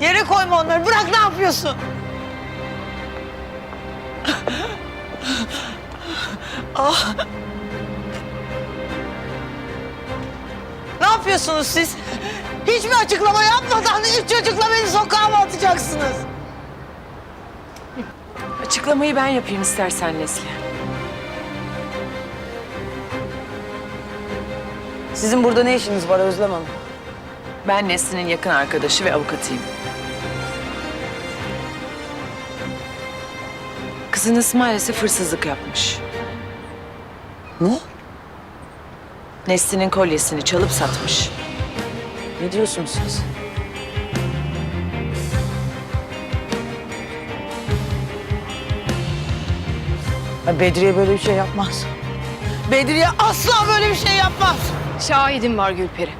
Yere koyma onları. Bırak ne yapıyorsun? Ah. Ne yapıyorsunuz siz? Hiçbir açıklama yapmadan üç çocukla beni sokağa mı atacaksınız? Açıklamayı ben yapayım istersen Nesli. Sizin burada ne işiniz var Özlem Hanım? Ben Nesli'nin yakın arkadaşı ve avukatıyım. Kızınız maalesef hırsızlık yapmış. Ne? Nesli'nin kolyesini çalıp satmış. Ne diyorsunuz siz? Ya Bedriye böyle bir şey yapmaz. Bedriye asla böyle bir şey yapmaz. Şahidim var Gülperi.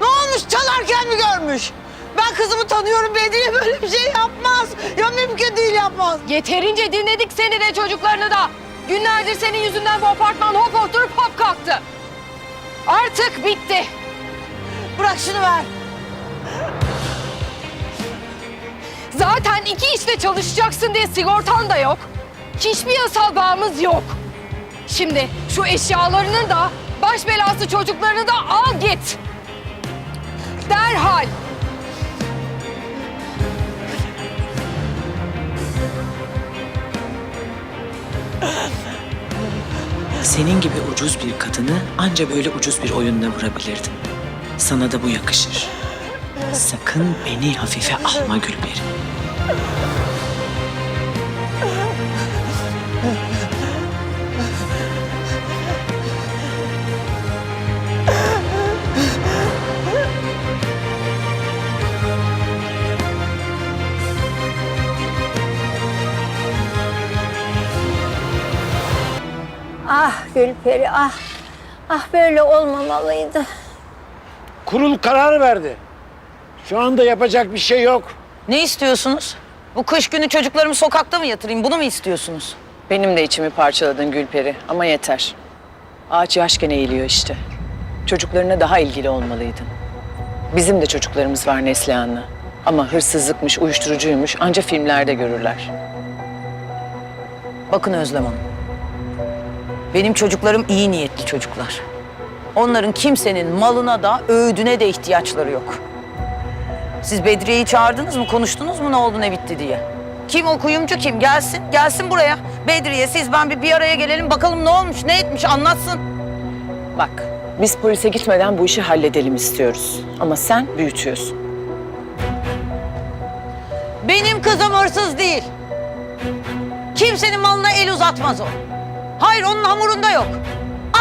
Ne olmuş çalarken mi görmüş? Ben kızımı tanıyorum Bedriye böyle bir şey yapmaz. Ya mümkün değil yapmaz. Yeterince dinledik seni de çocuklarını da. Günlerdir senin yüzünden bu apartman hop oturup hop kalktı. Artık bitti. Bırak şunu ver. Zaten iki işte çalışacaksın diye sigortan da yok. Hiçbir yasal bağımız yok. Şimdi şu eşyalarını da baş belası çocuklarını da al git. Derhal. Senin gibi ucuz bir kadını anca böyle ucuz bir oyunda vurabilirdim. Sana da bu yakışır. Sakın beni hafife alma Gülperi. Gülperi ah. Ah böyle olmamalıydı. Kurul karar verdi. Şu anda yapacak bir şey yok. Ne istiyorsunuz? Bu kış günü çocuklarımı sokakta mı yatırayım? Bunu mu istiyorsunuz? Benim de içimi parçaladın Gülperi ama yeter. Ağaç yaşken eğiliyor işte. Çocuklarına daha ilgili olmalıydın. Bizim de çocuklarımız var Neslihan'la. Ama hırsızlıkmış, uyuşturucuymuş anca filmlerde görürler. Bakın Özlem Hanım. Benim çocuklarım iyi niyetli çocuklar. Onların kimsenin malına da öğüdüne de ihtiyaçları yok. Siz Bedriye'yi çağırdınız mı? Konuştunuz mu ne oldu ne bitti diye? Kim o kuyumcu kim? Gelsin. Gelsin buraya. Bedriye siz ben bir, bir araya gelelim bakalım ne olmuş ne etmiş anlatsın. Bak, biz polise gitmeden bu işi halledelim istiyoruz. Ama sen büyütüyorsun. Benim kızım hırsız değil. Kimsenin malına el uzatmaz o. Hayır onun hamurunda yok.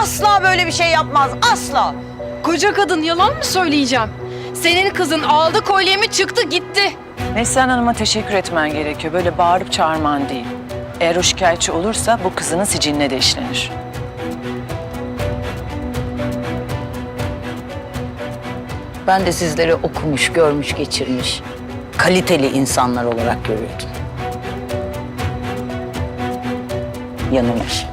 Asla böyle bir şey yapmaz. Asla. Koca kadın yalan mı söyleyeceğim? Senin kızın aldı kolyemi çıktı gitti. Neslihan Hanım'a teşekkür etmen gerekiyor. Böyle bağırıp çağırman değil. Eğer o şikayetçi olursa bu kızının siciline de işlenir. Ben de sizleri okumuş, görmüş, geçirmiş, kaliteli insanlar olarak görüyordum. Yanılır.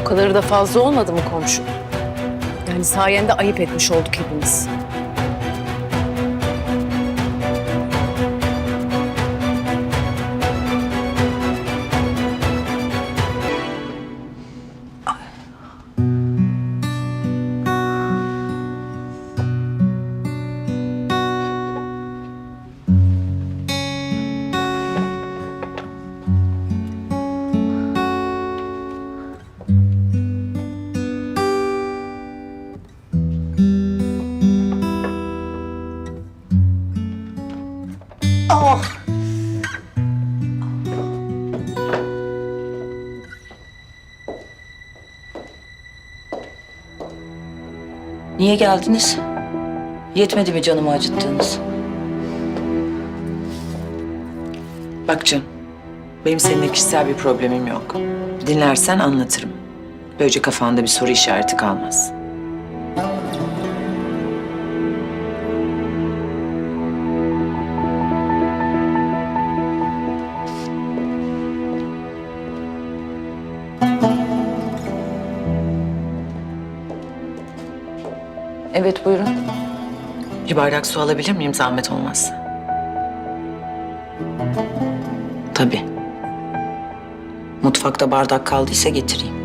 Bu kadarı da fazla olmadı mı komşu? Yani sayende ayıp etmiş olduk hepimiz. Niye geldiniz? Yetmedi mi canımı acıttığınız? Bak Can, benim seninle kişisel bir problemim yok. Dinlersen anlatırım. Böylece kafanda bir soru işareti kalmaz. Evet buyurun. Bir bardak su alabilir miyim zahmet olmaz? Tabii. Mutfakta bardak kaldıysa getireyim.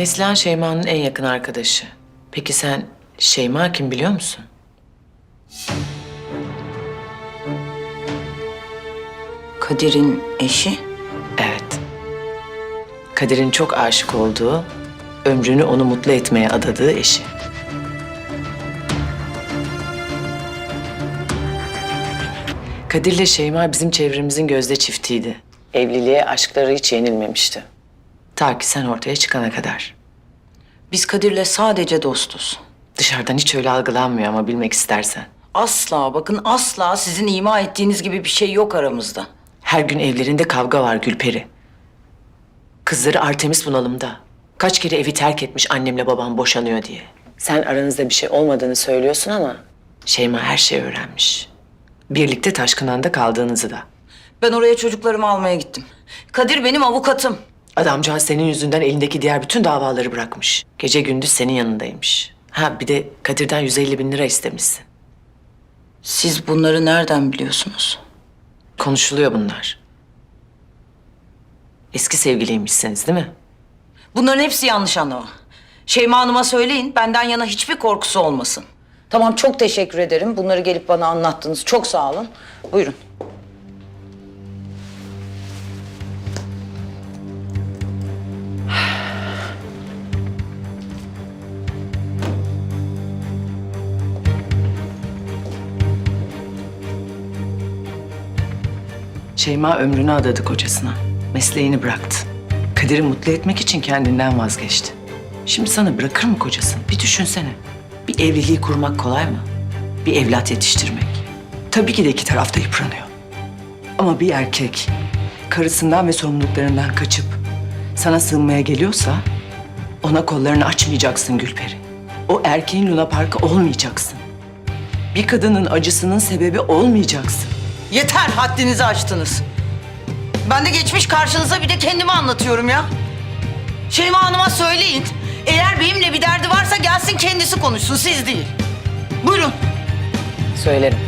Neslihan Şeyma'nın en yakın arkadaşı. Peki sen Şeyma kim biliyor musun? Kadir'in eşi. Evet. Kadir'in çok aşık olduğu, ömrünü onu mutlu etmeye adadığı eşi. Kadir'le Şeyma bizim çevremizin gözde çiftiydi. Evliliğe aşkları hiç yenilmemişti. Ta ki sen ortaya çıkana kadar. Biz Kadir'le sadece dostuz. Dışarıdan hiç öyle algılanmıyor ama bilmek istersen. Asla bakın asla sizin ima ettiğiniz gibi bir şey yok aramızda. Her gün evlerinde kavga var Gülperi. Kızları Artemis bunalımda. Kaç kere evi terk etmiş annemle babam boşanıyor diye. Sen aranızda bir şey olmadığını söylüyorsun ama... Şeyma her şeyi öğrenmiş. Birlikte Taşkınan'da kaldığınızı da. Ben oraya çocuklarımı almaya gittim. Kadir benim avukatım. Adamcağız senin yüzünden elindeki diğer bütün davaları bırakmış. Gece gündüz senin yanındaymış. Ha bir de Kadir'den 150 bin lira istemişsin. Siz bunları nereden biliyorsunuz? Konuşuluyor bunlar. Eski sevgiliymişsiniz değil mi? Bunların hepsi yanlış anlama. Şeyma Hanım'a söyleyin benden yana hiçbir korkusu olmasın. Tamam çok teşekkür ederim. Bunları gelip bana anlattınız. Çok sağ olun. Buyurun. Şeyma ömrünü adadı kocasına. Mesleğini bıraktı. Kadir'i mutlu etmek için kendinden vazgeçti. Şimdi sana bırakır mı kocasını? Bir düşünsene. Bir evliliği kurmak kolay mı? Bir evlat yetiştirmek. Tabii ki de iki tarafta yıpranıyor. Ama bir erkek karısından ve sorumluluklarından kaçıp sana sığınmaya geliyorsa ona kollarını açmayacaksın Gülperi. O erkeğin Luna Park'ı olmayacaksın. Bir kadının acısının sebebi olmayacaksın. Yeter haddinizi aştınız. Ben de geçmiş karşınıza bir de kendimi anlatıyorum ya. Şeyma Hanım'a söyleyin. Eğer benimle bir derdi varsa gelsin kendisi konuşsun siz değil. Buyurun. Söylerim.